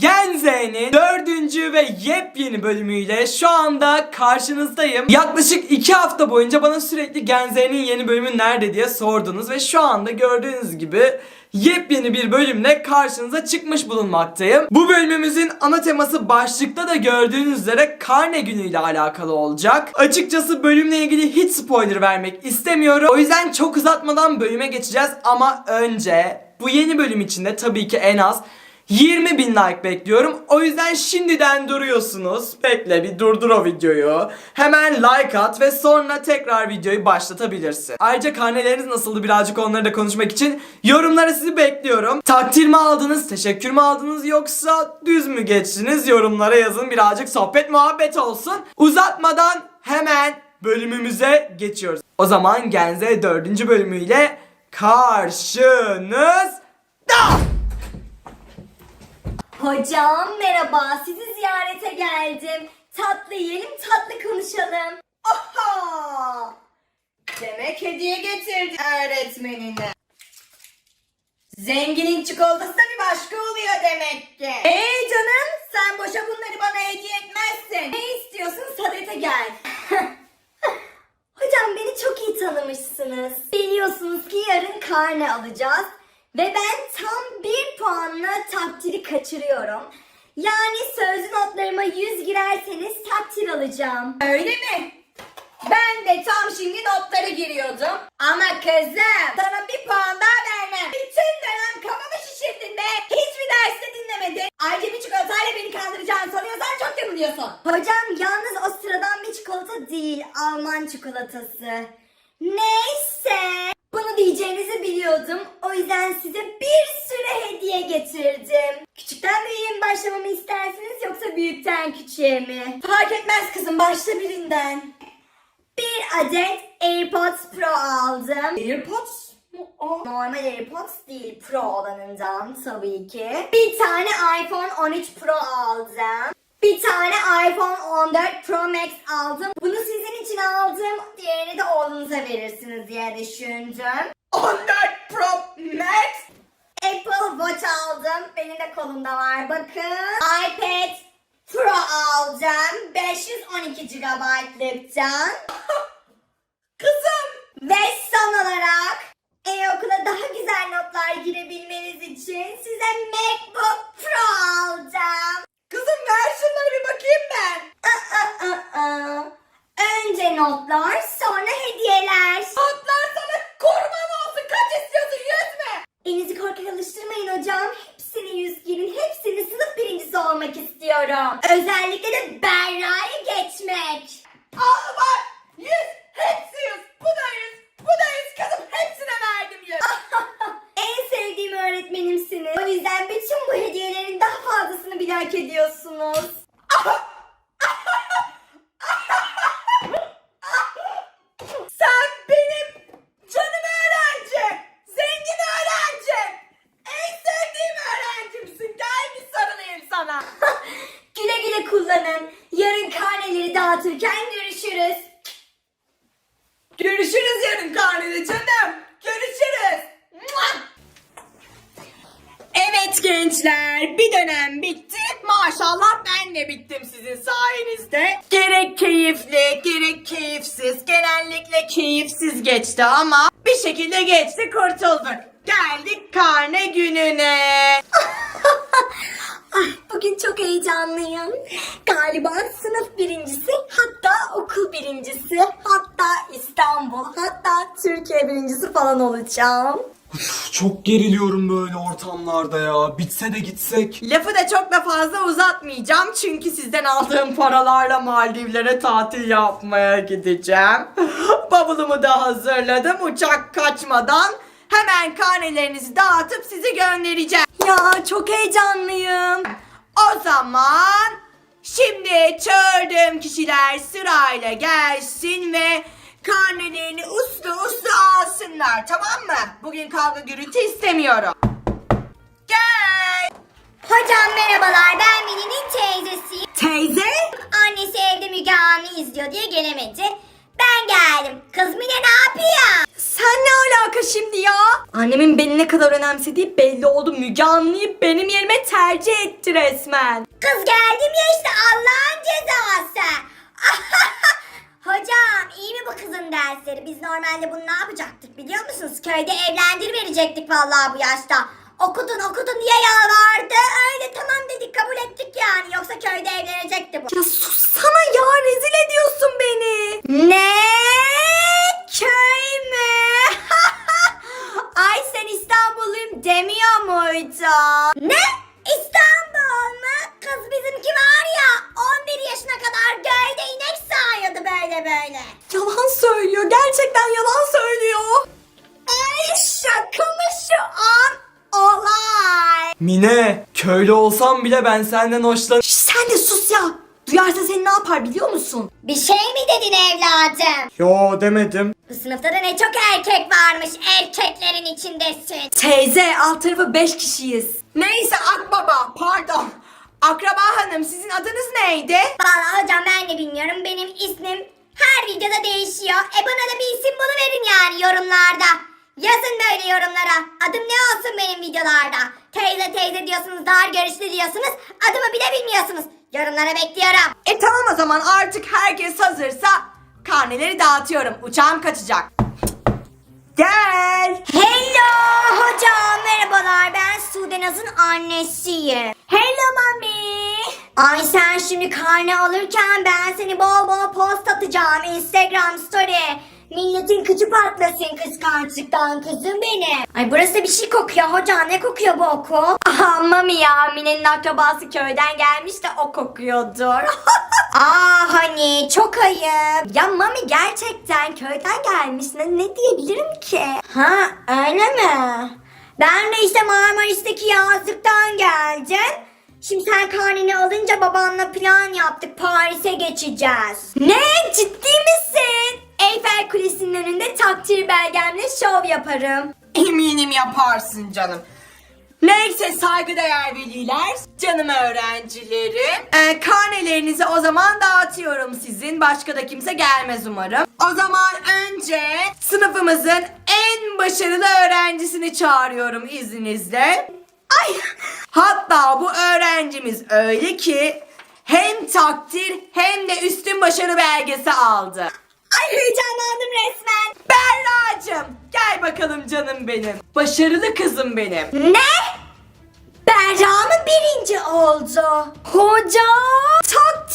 Genze'nin dördüncü ve yepyeni bölümüyle şu anda karşınızdayım. Yaklaşık iki hafta boyunca bana sürekli Genze'nin yeni bölümü nerede diye sordunuz ve şu anda gördüğünüz gibi yepyeni bir bölümle karşınıza çıkmış bulunmaktayım. Bu bölümümüzün ana teması başlıkta da gördüğünüz üzere karne günüyle alakalı olacak. Açıkçası bölümle ilgili hiç spoiler vermek istemiyorum. O yüzden çok uzatmadan bölüme geçeceğiz ama önce bu yeni bölüm içinde tabii ki en az 20 bin like bekliyorum. O yüzden şimdiden duruyorsunuz. Bekle bir durdur o videoyu. Hemen like at ve sonra tekrar videoyu başlatabilirsin. Ayrıca karneleriniz nasıldı birazcık onları da konuşmak için yorumlara sizi bekliyorum. Takdir mi aldınız, teşekkür mü aldınız yoksa düz mü geçtiniz? Yorumlara yazın birazcık sohbet muhabbet olsun. Uzatmadan hemen bölümümüze geçiyoruz. O zaman Genze 4. bölümüyle karşınızda. Hocam merhaba, sizi ziyarete geldim. Tatlı yiyelim, tatlı konuşalım. Aha! Demek hediye getirdi öğretmenine. Zenginin çikolatası da bir başka oluyor demek ki. Hey canım sen boşa bunları bana hediye etmezsin. Ne istiyorsun Sadet'e gel. Hocam beni çok iyi tanımışsınız. Biliyorsunuz ki yarın karne alacağız. Ve ben tam bir puanla takdiri kaçırıyorum. Yani sözlü notlarıma 100 girerseniz takdir alacağım. Öyle mi? Ben de tam şimdi notları giriyordum. Ama kızım sana bir puan daha vermem. Bütün dönem kafamı şişirdin be. Hiçbir derste dinlemedin. Ayrıca bir çikolatayla beni kandıracağını sanıyorsan çok yanılıyorsun. Hocam yalnız o sıradan bir çikolata değil, Alman çikolatası. Neyse. Bunu diyeceğinizi biliyordum. O yüzden size bir sürü hediye getirdim. Küçükten büyüğe mi başlamamı istersiniz yoksa büyükten küçüğe mi? Fark etmez kızım başla birinden. Bir adet AirPods Pro aldım. Airpods o? Normal AirPods değil, Pro olanından tabii ki. Bir tane iPhone 13 Pro aldım. Bir tane iPhone 14 Pro Max aldım. Bunu sizin için aldım. Diğerini de oğlunuza verirsiniz diye düşündüm. 14 Pro Max. Apple Watch aldım. Benim de kolumda var bakın. iPad Pro aldım. 512 GB'lıktan. Kızım. Ve son olarak e-okula daha güzel notlar girebilmeniz için size MacBook Pro aldım. Kızım ver şunları bir bakayım ben. Aa, aa, aa. Önce notlar sonra hediyeler. Notlar sana. Kaç istiyorsun? Yüz mü? Elinizi korkak alıştırmayın hocam. Hepsini yüz girin. Hepsini sınıf birincisi olmak istiyorum. Özellikle de Berra'yı geçmek. Al bak. Yüz. Hepsi yüz. Bu da yüz. Bu da yüz. Kızım hepsine verdim yüz. en sevdiğim öğretmenimsiniz. O yüzden bütün bu hediyelerin daha fazlasını bile hak ediyorsunuz. Sen benim canım öğrencim. Zengin öğrencim. En sevdiğim öğrencimsin. Gel bir sarılayım sana. güle kullanın. Yarın karneleri dağıtırken görüşürüz. Görüşürüz yarın karnede canım. Görüşürüz. Evet gençler bir dönem bitti. Maşallah ben de bittim sizin sayenizde. Gerek keyifli gerek keyifsiz genellikle keyifsiz geçti ama bir şekilde geçti kurtulduk. Geldik karne gününe. Ay, bugün çok heyecanlıyım. Galiba sınıf birincisi, hatta okul birincisi, hatta İstanbul, hatta Türkiye birincisi falan olacağım. Çok geriliyorum böyle ortamlarda ya. Bitse de gitsek. Lafı da çok da fazla uzatmayacağım çünkü sizden aldığım paralarla Maldivlere tatil yapmaya gideceğim. Bavulumu da hazırladım uçak kaçmadan. Hemen karnelerinizi dağıtıp sizi göndereceğim. Ya çok heyecanlıyım. O zaman şimdi çağırdığım kişiler sırayla gelsin ve karnelerini uslu uslu alsınlar tamam mı? Bugün kavga gürültü istemiyorum. Gel. Hocam merhabalar, ben Veli'nin teyzesiyim. Teyze? Annesi evde Müge Anlı izliyor diye gelemedi. Ben geldim. Kız Mine ne yapıyor? Sen ne alaka alaka şimdi ya? Annemin beni ne kadar önemsediği belli oldu. Müge Anlı'yı benim yerime tercih etti resmen. Kız geldim ya işte Allah'ın cezası. Hocam iyi mi bu kızın dersleri? Biz normalde bunu ne yapacaktık biliyor musunuz? Köyde evlendir verecektik vallahi bu yaşta. Okudun okudun diye yalvardı. Öyle tamam dedik kabul ettik yani. Yoksa köyde evlenecekti bu. Ya sussana ya rezil ediyorsun beni. Ne? Köy mü? Ay sen İstanbulluyum demiyor muydun? Ne? İstanbul mu? Kız bizimki var ya 11 yaşına kadar gölde inek sağıyordu böyle böyle. Yalan söylüyor. Gerçekten yalan söylüyor. Ay şaka mı şu an? Olay. Mine, köylü olsam bile ben senden hoşlan... Şş, sen de sus ya. Duyarsa seni ne yapar biliyor musun? Bir şey mi dedin evladım? Yo demedim. Bu sınıfta da ne çok erkek varmış. Erkeklerin içindesin. Teyze alt tarafı 5 kişiyiz. Neyse Akbaba pardon. Akraba hanım sizin adınız neydi? Valla hocam ben de bilmiyorum. Benim ismim her videoda değişiyor. E bana da bir isim buluverin yani yorumlarda. Yazın böyle yorumlara. Adım ne olsun benim videolarda? Teyze teyze diyorsunuz, dar görüşlü diyorsunuz. Adımı bile bilmiyorsunuz. Yorumlara bekliyorum. E tamam o zaman artık herkes hazırsa karneleri dağıtıyorum. Uçağım kaçacak. Gel. Hello hocam merhabalar ben Sudenaz'ın annesiyim. Hello mami. Ay sen şimdi karne alırken ben seni bol bol post atacağım Instagram story. Milletin kıçı patlasın kıskançlıktan kızım benim. Ay burası bir şey kokuyor hocam ne kokuyor bu okul? Mami ya Mine'nin akrabası köyden gelmiş de o kokuyordur. Aa hani çok ayıp. ya mami gerçekten köyden gelmiş ne, ne diyebilirim ki? Ha öyle mi? Ben de işte Marmaris'teki yazlıktan geldim. Şimdi sen karneni alınca babanla plan yaptık. Paris'e geçeceğiz. Ne ciddi misin? Eyfel Kulesi'nin önünde takdir belgemle şov yaparım. Eminim yaparsın canım. Neyse saygıdeğer veliler, canım öğrencilerim. Ee, karnelerinizi o zaman dağıtıyorum sizin. Başka da kimse gelmez umarım. O zaman önce sınıfımızın en başarılı öğrencisini çağırıyorum izninizle. Ay! Hatta bu öğrencimiz öyle ki hem takdir hem de üstün başarı belgesi aldı. Ay heyecanlandım resmen. Berra'cığım gel bakalım canım benim. Başarılı kızım benim. Ne? Berra mı birinci oldu? Hoca takdir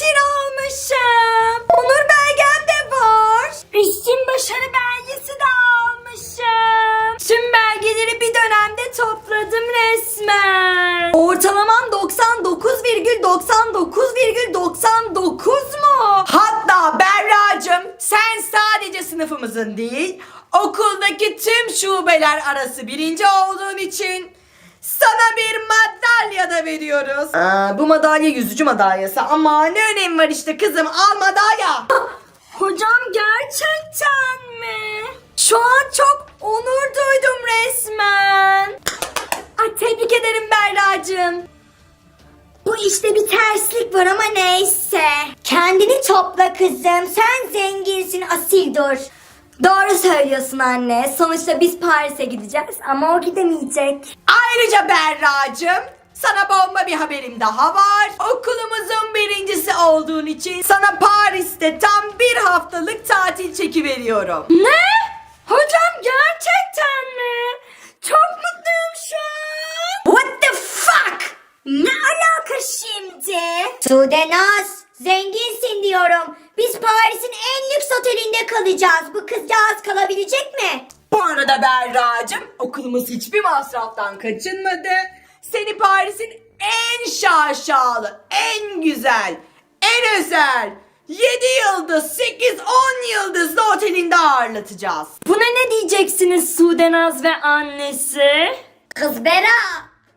arası birinci olduğun için sana bir madalya da veriyoruz. Aa, bu madalya yüzücü madalyası ama ne önemi var işte kızım al madalya. Hocam gerçekten mi? Şu an çok onur duydum resmen. Ay tebrik ederim Berra'cığım. Bu işte bir terslik var ama neyse. Kendini topla kızım. Sen zenginsin asil dur. Doğru söylüyorsun anne. Sonuçta biz Paris'e gideceğiz ama o gidemeyecek. Ayrıca Berra'cığım sana bomba bir haberim daha var. Okulumuzun birincisi olduğun için sana Paris'te tam bir haftalık tatil çeki veriyorum. Ne? Hocam gerçekten mi? Çok mutluyum şu an. What the fuck? Ne alaka şimdi? Sudenaz, zenginsin diyorum. Biz Paris'in en lüks otelinde kalacağız. Bu kızcağız kalabilecek mi? Bu arada Berra'cığım okulumuz hiçbir masraftan kaçınmadı. Seni Paris'in en şaşalı, en güzel, en özel 7 yıldız, 8, 10 yıldızlı otelinde ağırlatacağız. Buna ne diyeceksiniz Sudenaz ve annesi? Kız Bera,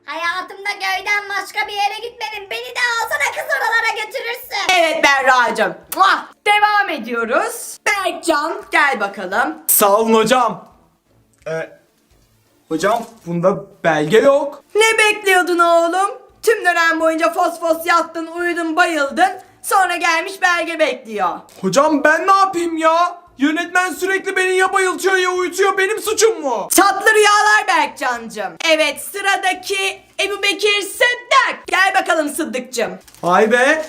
hayatımda köyden başka bir yere gitmedim. Beni de alsana kız oralara götürürsün. Evet Berra'cığım. Muah! Devam ediyoruz. Berkcan gel bakalım. Sağ olun hocam. Ee, hocam bunda belge yok. Ne bekliyordun oğlum? Tüm dönem boyunca fos fos yattın, uyudun, bayıldın. Sonra gelmiş belge bekliyor. Hocam ben ne yapayım ya? Yönetmen sürekli beni ya bayıltıyor ya uyutuyor. Benim suçum mu? Tatlı rüyalar Berkcancığım. Evet sıradaki Ebu Bekir Sıddık. Gel bakalım Sıddık'cığım. Vay be.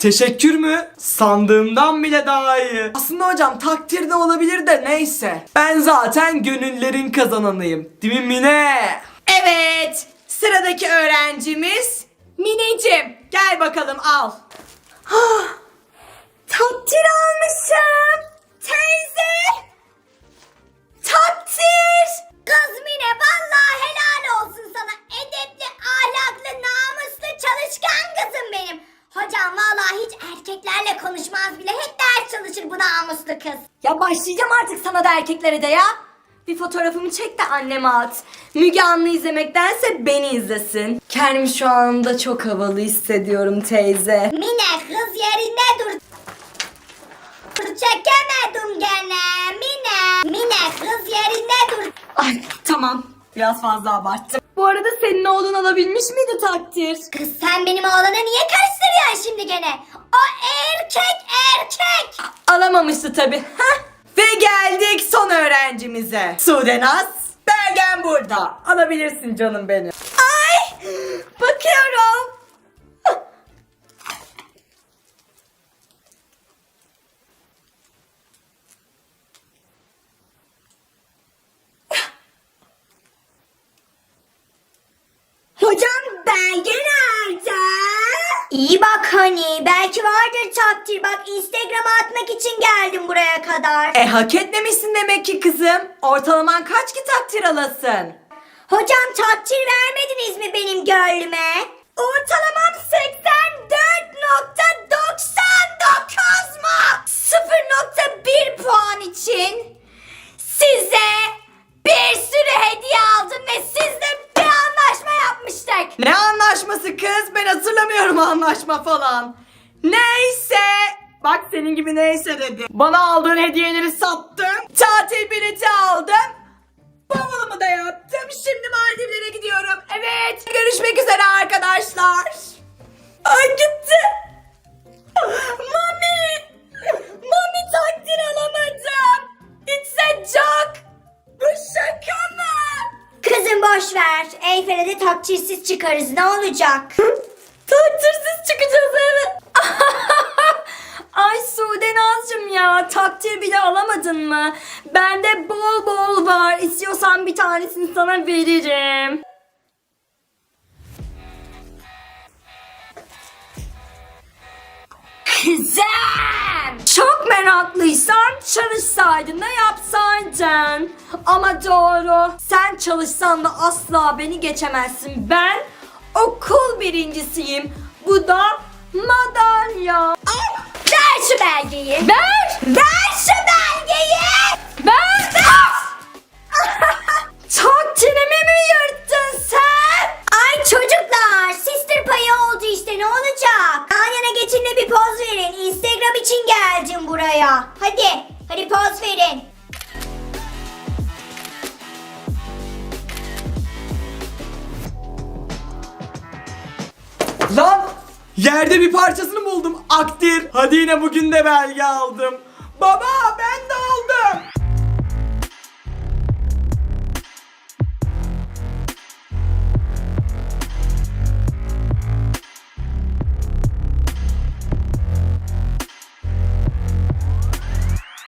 Teşekkür mü? Sandığımdan bile daha iyi. Aslında hocam takdir de olabilir de neyse. Ben zaten gönüllerin kazananıyım. Değil mi Mine? Evet sıradaki öğrencimiz Mineciğim. Gel bakalım al. Takdir almışım. Teyze. Namuslu kız. Ya başlayacağım artık sana da erkeklere de ya. Bir fotoğrafımı çek de anneme at. Müge Anlı izlemektense beni izlesin. Kendimi şu anda çok havalı hissediyorum teyze. Mine kız yerinde dur. Dur çekemedim gene Mine. Mine kız yerinde dur. Ay tamam. Biraz fazla abarttım. Bu arada senin oğlun alabilmiş miydi takdir? Kız sen benim oğlana niye karıştırıyorsun şimdi gene? O erkek erkek. Alamamıştı tabi. Ve geldik son öğrencimize. Sudenaz. Belgen burada. Alabilirsin canım benim. Ay! Bakıyorum. Hocam belge nerede? İyi bak hani belki vardır takdir bak Instagram'a atmak için geldim buraya kadar. E hak etmemişsin demek ki kızım. Ortalaman kaç ki takdir alasın? Hocam takdir vermediniz mi benim gönlüme? Ortalamam 84.99 mu? 0.1 puan için size bir sürü hediye aldım ve bir anlaşma yapmıştık. Ne anlaşması kız? Ben hatırlamıyorum anlaşma falan. Neyse. Bak senin gibi neyse dedi. Bana aldığın hediyeleri sattım. Çıkarız ne olacak? Takdirsiz çıkacağız evet. Ay Sude Nazcığım ya takdir bile alamadın mı? Bende bol bol var. İstiyorsan bir tanesini sana veririm. Kızım! Çok meraklıysan çalışsaydın da yapsaydın. Ama doğru. Sen çalışsan da asla beni geçemezsin. Ben okul birincisiyim. Bu da madalya. Ver şu belgeyi. Ver! Ver şu Geçin de bir poz verin. Instagram için geldim buraya. Hadi hadi poz verin. Lan! Yerde bir parçasını buldum. Aktir. Hadi yine bugün de belge aldım. Baba